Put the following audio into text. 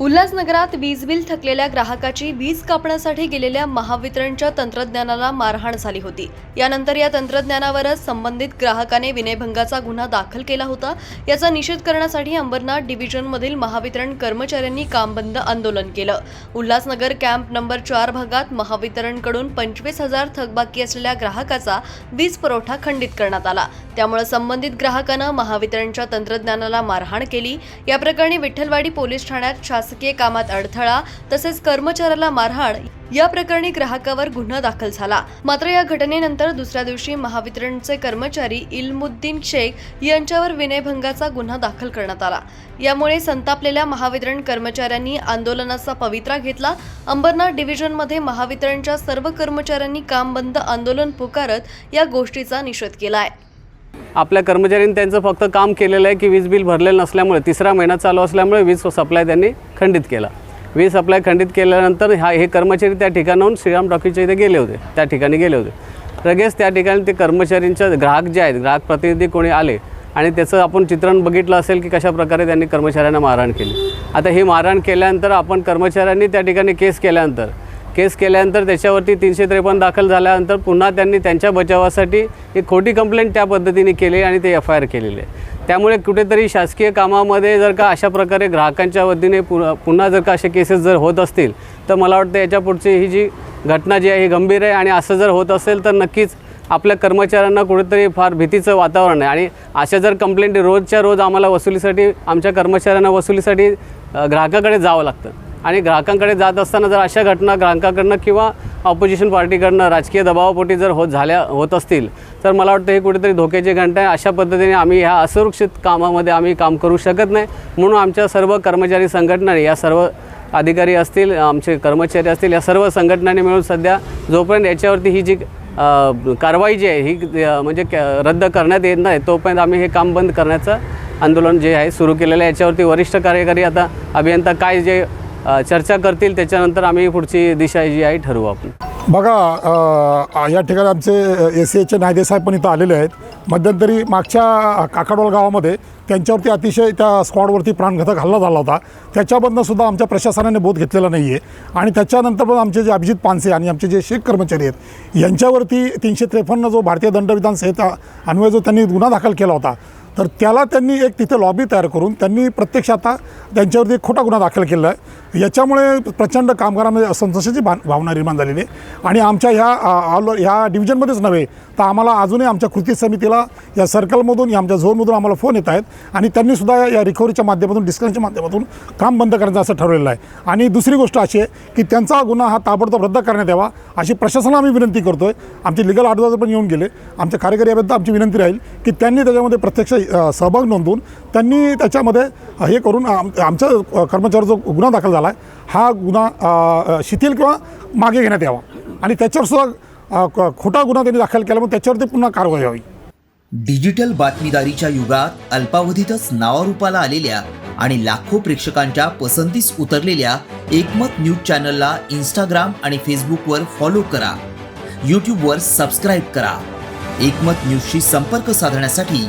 उल्हासनगरात वीज बिल थकलेल्या ग्राहकाची वीज कापण्यासाठी गेलेल्या महावितरणच्या तंत्रज्ञानाला मारहाण झाली होती. यानंतर या तंत्रज्ञानावरच संबंधित ग्राहकाने विनयभंगाचा गुन्हा दाखल केला होता. याचा निषेध करण्यासाठी अंबरनाथ डिव्हिजनमधील महावितरण कर्मचाऱ्यांनी कामबंद आंदोलन केलं. उल्हासनगर कॅम्प नंबर चार भागात महावितरणकडून पंचवीस हजार थकबाकी असलेल्या ग्राहकाचा वीज पुरवठा खंडित करण्यात आला. त्यामुळे संबंधित ग्राहकानं महावितरणच्या तंत्रज्ञानाला मारहाण केली. या प्रकरणी विठ्ठलवाडी पोलीस ठाण्यात शासकीय कामात अडथळा तसेच कर्मचाऱ्याला मारहाण या प्रकरणी ग्राहकावर गुन्हा दाखल झाला. मात्र या घटनेनंतर दुसऱ्या दिवशी महावितरणचे कर्मचारी इलमुद्दीन शेख यांच्यावर विनयभंगाचा गुन्हा दाखल करण्यात आला. यामुळे संतापलेल्या महावितरण कर्मचाऱ्यांनी आंदोलनाचा पवित्रा घेतला. अंबरनाथ डिव्हिजनमध्ये महावितरणच्या सर्व कर्मचाऱ्यांनी काम बंद आंदोलन पुकारत या गोष्टीचा निषेध केला आहे आपल्या कर्मचाऱ्यांनी त्यांचं फक्त काम केलेलं आहे की वीज बिल भरलेलं नसल्यामुळे तिसरा महिना चालू असल्यामुळे वीज सप्लाय त्यांनी खंडित केला. वीज सप्लाय खंडित केल्यानंतर हा हे कर्मचारी त्या ठिकाणाहून श्रीराम टॉकीच्या इथे गेले होते. त्या ठिकाणी गेले होते. लगेच त्या ठिकाणी ते कर्मचाऱ्यांच्या ग्राहक जे आहेत ग्राहक प्रतिनिधी कोणी आले आणि त्याचं आपण चित्रण बघितलं असेल की कशा प्रकारे त्यांनी कर्मचाऱ्यांना मारहाण केली. आता ही मारहाण केल्यानंतर आपण कर्मचाऱ्यांनी त्या ठिकाणी केस केल्यानंतर केस केल्यानंतर त्याच्यावरती तीनशे त्रेपन्न दाखल झाल्यानंतर पुन्हा त्यांनी त्यांच्या बचावासाठी एक खोटी कंप्लेंट त्या पद्धतीने केली आणि ते एफ आय आर केलेली आहे. त्यामुळे कुठेतरी शासकीय कामामध्ये जर का अशा प्रकारे ग्राहकांच्या वतीने पु पुन्हा जर का असे केसेस जर होत असतील तर मला वाटतं याच्या पुढची ही जी घटना जी आहे ही गंभीर आहे आणि असं जर होत असेल तर नक्कीच आपल्या कर्मचाऱ्यांना कुठेतरी फार भीतीचं वातावरण आहे. आणि अशा जर कंप्लेंट रोजच्या रोज आम्हाला वसुलीसाठी आमच्या कर्मचाऱ्यांना वसुलीसाठी ग्राहकाकडे जावं लागतं. आणि ग्राहकांकडे जात असताना जर अशा घटना ग्राहकाकडनं किंवा ऑपोजिशन पार्टीकडनं राजकीय दबावापोटी जर होत झाल्या होत असतील तर मला वाटतं हे कुठेतरी धोक्याची घंटा आहे. अशा पद्धतीने आम्ही ह्या असुरक्षित कामामध्ये आम्ही काम करू शकत नाही. म्हणून आमच्या सर्व कर्मचारी संघटना या सर्व अधिकारी असतील आमचे कर्मचारी असतील या सर्व संघटनांनी मिळून सध्या जोपर्यंत याच्यावरती ही जी कारवाई जी आहे ही म्हणजे रद्द करण्यात येत नाही तोपर्यंत आम्ही हे काम बंद करण्याचं आंदोलन जे आहे सुरू केलेलं आहे. याच्यावरती वरिष्ठ कार्यकारी आता अभियंता काय जे चर्चा करतील त्याच्यानंतर आम्ही पुढची दिशा जी आहे ठरवू आपण. बघा या ठिकाणी आमचे ए सी एचचे नायदेसाहेब पण इथं आलेले आहेत. मध्यंतरी मागच्या काकडोल गावामध्ये त्यांच्यावरती अतिशय त्या स्क्वॉडवरती प्राणघातक हल्ला झाला होता. त्याच्याबद्दल सुद्धा आमच्या प्रशासनाने बोध घेतलेला नाही आहे आणि त्याच्यानंतर पण आमचे जे अभिजित पानसे आणि आमचे जे शेख कर्मचारी आहेत यांच्यावरती तीनशे त्रेपन्न जो भारतीय दंडविधान संहिता अन्वये जो त्यांनी गुन्हा दाखल केला होता तर त्याला त्यांनी एक तिथे लॉबी तयार करून त्यांनी प्रत्यक्ष आता त्यांच्यावरती एक खोटा गुन्हा दाखल केला आहे. याच्यामुळे प्रचंड कामगारांमध्ये असंतोषाची भा भावना निर्माण झालेली आहे. आणि आमच्या ह्या ऑल ह्या डिव्हिजनमध्येच नव्हे तर आम्हाला अजूनही आमच्या कृती समितीला या सर्कलमधून या आमच्या झोनमधून आम्हाला फोन येत आहेत. आणि त्यांनी सुद्धा या रिकव्हरीच्या माध्यमातून डिस्कशनच्या माध्यमातून काम बंद करण्याचं असं ठरवलेलं आहे. आणि दुसरी गोष्ट अशी आहे की त्यांचा गुन्हा हा ताबडतोब रद्द करण्यात यावा अशी प्रशासनाला आम्ही विनंती करतो आहे आमचे लिगल ॲडवायझर पण येऊन गेले. आमच्या कार्यकारी याबद्दल आमची विनंती राहील की त्यांनी त्याच्यामध्ये प्रत्यक्ष सहभाग नोंदवून त्यांनी त्याच्यामध्ये हे करून आम आमच्या अ, जो गुन्हा दाखल झाला आहे हा गुन्हा शिथिल किंवा मागे घेण्यात यावा. आणि त्याच्यावर सुद्धा क- खोटा गुन्हा त्यांनी दाखल केला मग त्याच्यावरती पुन्हा कारवाई व्हावी. डिजिटल बातमीदारीच्या युगात अल्पावधीतच नावारूपाला आलेल्या आणि लाखो प्रेक्षकांच्या पसंतीस उतरलेल्या एकमत न्यूज चॅनलला इंस्टाग्राम आणि फेसबुकवर फॉलो करा. यूट्यूबवर सबस्क्राईब करा. एकमत न्यूजशी संपर्क साधण्यासाठी